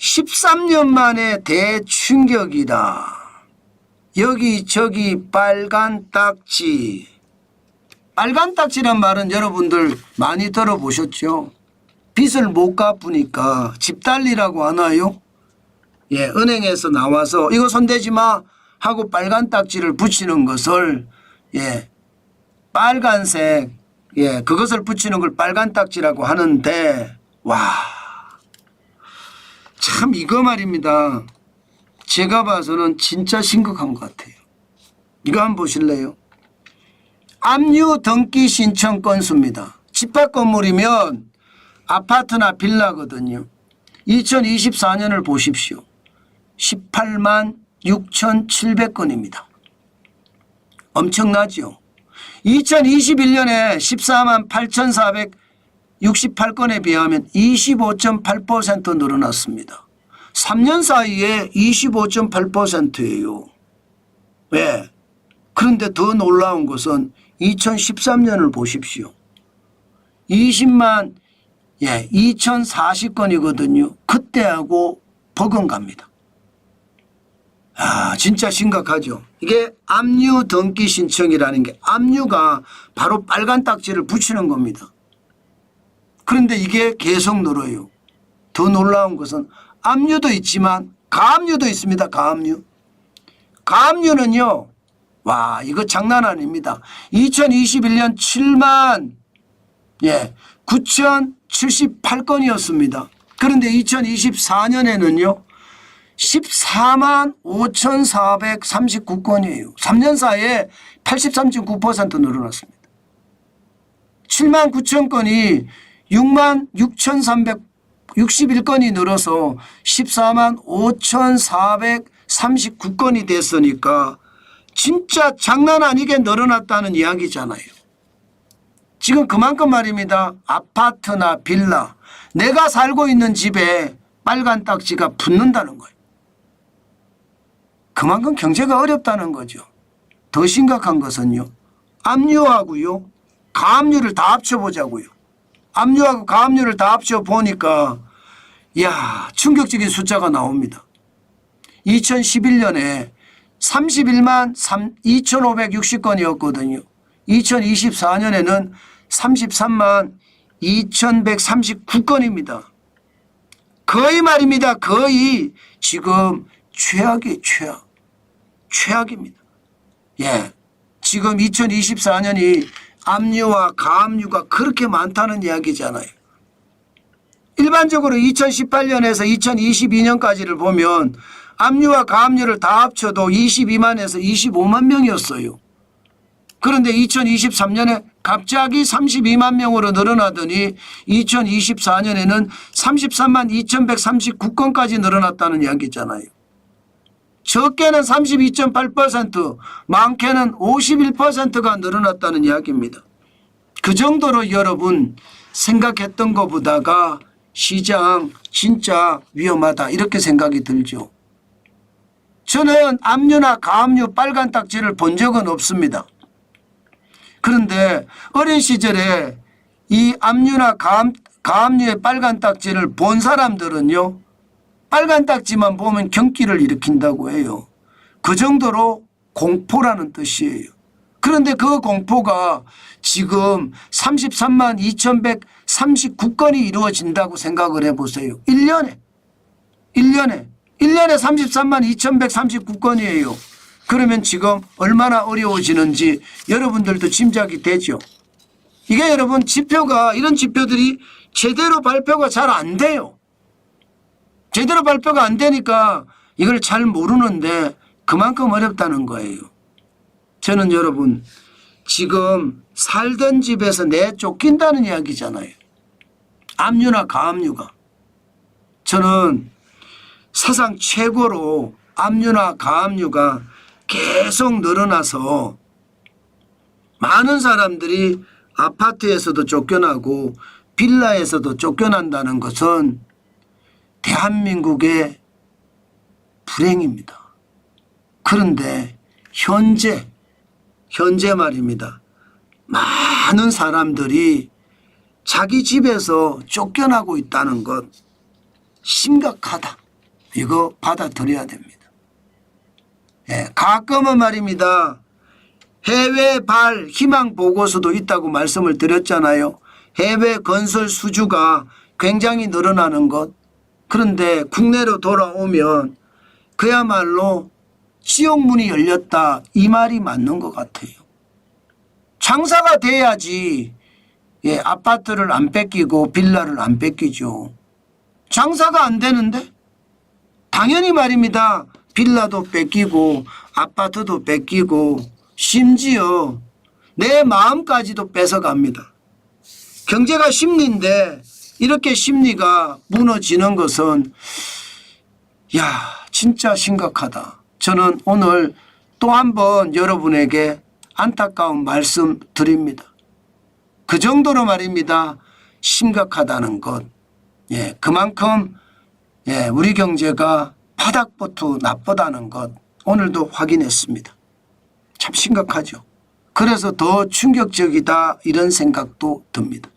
13년 만에 대충격이다. 여기저기 빨간 딱지. 빨간 딱지란 말은 여러분들 많이 들어보셨죠? 빚을 못 갚으니까 집달리라고 하나요? 예, 은행에서 나와서 이거 손대지 마 하고 빨간 딱지를 붙이는 것을 예, 빨간색 예, 그것을 붙이는 걸 빨간 딱지라고 하는데 와. 참 이거 말입니다. 제가 봐서는 진짜 심각한 것 같아요. 이거 한번 보실래요? 압류 등기 신청 건수입니다. 집합 건물이면 아파트나 빌라거든요. 2024년을 보십시오. 18만 6,700건입니다. 엄청나죠? 2021년에 14만 8,468건에 비하면 25.8% 늘어났습니다. 3년 사이에 25.8%예요. 왜? 그런데 더 놀라운 것은 2013년을 보십시오. 20만 예, 2040건이거든요. 그때하고 버금갑니다. 아, 진짜 심각하죠. 이게 압류 등기 신청이라는 게 압류가 바로 빨간 딱지를 붙이는 겁니다. 그런데 이게 계속 늘어요. 더 놀라운 것은 압류도 있지만 가압류도 있습니다. 가압류. 가압류는요. 와, 이거 장난 아닙니다. 2021년 7만 예, 9,078건이었습니다. 그런데 2024년에는요. 14만 5,439건이에요. 3년 사이에 83.9% 늘어났습니다. 7만 9천 건이 6만 6,361건이 늘어서 14만 5,439건이 됐으니까 진짜 장난 아니게 늘어났다는 이야기잖아요. 지금 그만큼 말입니다. 아파트나 빌라, 내가 살고 있는 집에 빨간 딱지가 붙는다는 거예요. 그만큼 경제가 어렵다는 거죠. 더 심각한 것은요. 압류하고요. 가압류를 다 합쳐보자고요. 압류하고 가압류를 다 합쳐 보니까 이야 충격적인 숫자가 나옵니다. 2011년에 31만 2,560건이었거든요. 2024년에는 33만 2,139건입니다. 거의 말입니다. 거의 지금 최악이 최악. 최악입니다. 예. 지금 2024년이 압류와 가압류가 그렇게 많다는 이야기잖아요. 일반적으로 2018년에서 2022년까지를 보면 압류와 가압류를 다 합쳐도 22만에서 25만 명이었어요. 그런데 2023년에 갑자기 32만 명으로 늘어나더니 2024년에는 33만 2139건까지 늘어났다는 이야기잖아요. 적게는 32.8%, 많게는 51%가 늘어났다는 이야기입니다. 그 정도로 여러분 생각했던 것보다가 시장 진짜 위험하다 이렇게 생각이 들죠. 저는 압류나 가압류 빨간 딱지를 본 적은 없습니다. 그런데 어린 시절에 이 압류나 가압, 가압류의 빨간 딱지를 본 사람들은요. 빨간 딱지만 보면 경기를 일으킨다고 해요. 그 정도로 공포라는 뜻이에요. 그런데 그 공포가 지금 33만 2139건이 이루어진다고 생각을 해보세요. 1년에. 1년에. 1년에 33만 2139건이에요. 그러면 지금 얼마나 어려워지는지 여러분들도 짐작이 되죠. 이게 여러분 지표가 이런 지표들이 제대로 발표가 잘 안 돼요. 제대로 발표가 안 되니까 이걸 잘 모르는데 그만큼 어렵다는 거예요. 저는 여러분 지금 살던 집에서 내 쫓긴다는 이야기잖아요. 압류나 가압류가. 저는 사상 최고로 압류나 가압류가 계속 늘어나서 많은 사람들이 아파트에서도 쫓겨나고 빌라에서도 쫓겨난다는 것은 대한민국의 불행입니다. 그런데 현재 현재 말입니다. 많은 사람들이 자기 집에서 쫓겨나고 있다는 것 심각하다. 이거 받아들여야 됩니다. 예, 가끔은 말입니다. 해외 발 희망 보고서도 있다고 말씀을 드렸잖아요. 해외 건설 수주가 굉장히 늘어나는 것. 그런데 국내로 돌아오면 그야말로 지옥문이 열렸다 이 말이 맞는 것 같아요. 장사가 돼야지 예, 아파트를 안 뺏기고 빌라를 안 뺏기죠. 장사가 안 되는데 당연히 말입니다. 빌라도 뺏기고 아파트도 뺏기고 심지어 내 마음까지도 뺏어갑니다. 경제가 심리인데 이렇게 심리가 무너지는 것은 야 진짜 심각하다. 저는 오늘 또 한 번 여러분에게 안타까운 말씀 드립니다. 그 정도로 말입니다. 심각하다는 것. 예, 그만큼 예, 우리 경제가 바닥부터 나쁘다는 것 오늘도 확인했습니다. 참 심각하죠. 그래서 더 충격적이다 이런 생각도 듭니다.